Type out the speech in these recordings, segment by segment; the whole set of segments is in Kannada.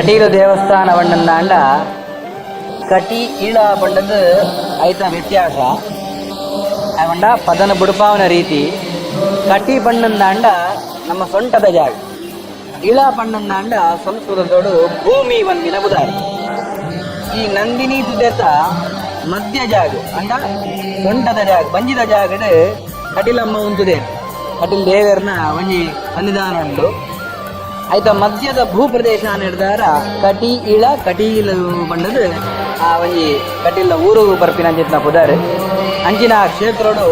ಕಟೀಲು ದೇವಸ್ಥಾನ ಬಣ್ಣಂದಾಂಡ ಕಟಿ ಈಳ ಬಣ್ಣದ ಐತ ವ್ಯತ್ಯಾಸ. ಅವಂಡ ಪದನ ಬುಡುಪಾವನ ರೀತಿ. ಕಟಿ ಬಣ್ಣಂದಾಂಡ ನಮ್ಮ ಸೊಂಟದ ಜಾಗ. ಇಳ ಬಣ್ಣಂದಾಂಡ ಸಂಸ್ಕೃತದೋಡು ಭೂಮಿ ಒಂದಿನ ಬುದಾರಿ ಈ ನಂದಿನಿ ದುಡ್ಡೆತ ಮಧ್ಯ ಜಾಗ, ಅಂಡ ಸೊಂಟದ ಜಾಗ, ಬಂಜಿದ ಜಾಗಡೆ ಕಟಿಲಮ್ಮ ಉಂತುದೆ ಕಟಿಲ್ ದೇವರನ್ನ ಒಂಜಿ ಸನ್ನಿಧಾನ ಉಂಟು. ಆಯ್ತ, ಮಧ್ಯದ ಭೂಪ್ರದೇಶ ನಿರ್ಧಾರ ಕಟಿ ಇಳ ಕಟೀಲ ಬಂಡದು ಆ ಒಂಜಿ ಕಟೀಲ ಊರು ಬರ್ಪಿನ ಅಂಚಿತ್ನ ಪುದಾರ್ ಅಂಚಿನ ಕ್ಷೇತ್ರಡು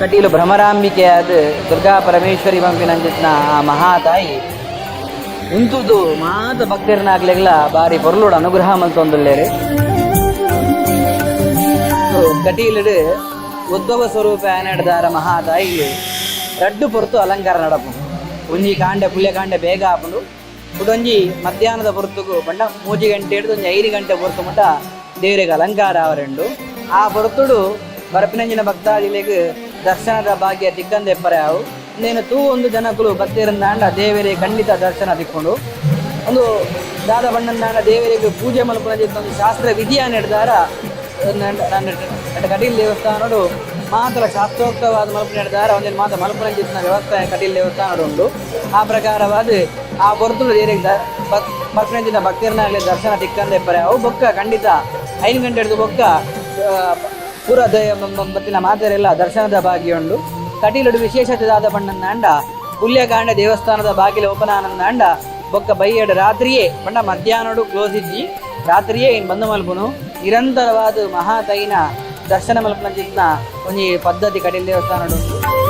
ಕಟೀಲು ಭ್ರಮರಾಂಬಿಕೆ ಆದ ದುರ್ಗಾ ಪರಮೇಶ್ವರಿ ಬಂಪಿನ ಅಂಚಿತ್ನ ಆ ಮಹಾತಾಯಿ. ಉಂತುದು ಮಾತ ಭಕ್ತರನ್ನಾಗ್ಲೆಗ್ಲ ಬಾರಿ ಪೊರ್ಲುಡು ಅನುಗ್ರಹ ಮಲ್ತೊಂದುಲ್ಲೇರು ಕಟೀಲಡು ಉದ್ಭವ ಸ್ವರೂಪ ನಡೆದಾರ ಮಹಾತಾಯಿ, ರಡ್ಡು ಪೊರ್ತು ಅಲಂಕಾರ ನಡಪು. ಒಂಜಿ ಕಾಂಡೆ ಪುಲ್ಯ ಕಾಂಡೆ ಬೇಗ ಆಪುಂಡು ಬುಡೊಂಜಿ ಮಧ್ಯಾಹ್ನದ ಪೊರತುಗು ಬಂಡ ಮೂಜಿ ಗಂಟೆ ಹಿಡಿದು ಒಂಜಿ ಐದು ಗಂಟೆ ಪೊರ್ತು ಮಟ್ಟ ದೇವರಿಗೆ ಅಲಂಕಾರ ಅವರೆಂಡು ಆ ಪೊರತುಡು ಬರಪಿನಂಜಿನ ಭಕ್ತಾದಿಲೆಗೆ ದರ್ಶನದ ಭಾಗ್ಯ ದಿಕ್ಕಂದೆಪ್ಪರೆ ಅವು ಇನ್ನೇನು ತೂ ಒಂದು ಜನಗಳು ಬತ್ತಿರಂದಾಂಡ ದೇವರೇ ಖಂಡಿತ ದರ್ಶನ ತಿಕ್ಕೊಂಡು ಒಂದು ದಾದ ಬಣ್ಣಂದಾಂಡ ದೇವರಿಗೆ ಪೂಜೆ ಮಲ್ಪನ ಒಂದು ಶಾಸ್ತ್ರ ವಿಧಿಯ ನಡೆದಾರ ನನ್ನ ಕಟೀಲ್ ದೇವಸ್ಥಾನಡು ಮಾತ್ರ ಶಾಸ್ತ್ರೋಕ್ತವಾದ ಮಲ್ಪನೆ ನಡೆದಾರ. ಒಂದೇನು ಮಾತ್ರ ಮಲ್ಪನ ಜಿತ್ತಿನ ವ್ಯವಸ್ಥೆ ಕಟೀಲ್ ದೇವಸ್ಥಾನ ಉಂಟು. ಆ ಪ್ರಕಾರವಾದ ಆ ಹೊರತು ಏರಿಂದ ಮಲ್ಪನೆ ಜಿನ ಭಕ್ತರನ್ನಾಗಲಿ ದರ್ಶನ ಪರ. ಅವು ಬೊಕ್ಕ ಖಂಡಿತ ಐದು ಗಂಟೆ ಹಿಡಿದು ಬೊಕ್ಕ ಪೂರ ದಯ ಬತ್ತಿನ ಮಾತೆರೆಲ್ಲ ದರ್ಶನದ ಭಾಗ್ಯ ಉಂಡು ವಿಶೇಷತೆ ವಿಶೇಷತೆದಾದ ಬಣ್ಣಂದಾಂಡ ಪುಲ್ಯಕಾಂಡ ದೇವಸ್ಥಾನದ ಬಾಗಿಲು ಓಪನ್ ಆನಂದಾಂಡ ಬೊಕ್ಕ ಬೈಯಡು ರಾತ್ರಿಯೇ ಪಂಡ ಮಧ್ಯಾಹ್ನಡು ಕ್ಲೋಸ್ ಇದ್ದಿ. ರಾತ್ರಿಯೇ ಬಂದು ಮಲ್ಪುನು? ನಿರಂತರವಾದ ಮಹಾತೈನ ದರ್ಶನ ಮಲ್ಪನ ಒಂಜಿ ಪದ್ಧತಿ ಕಟೀಲ್ ದೇವಸ್ಥಾನಡು ಉಂಟು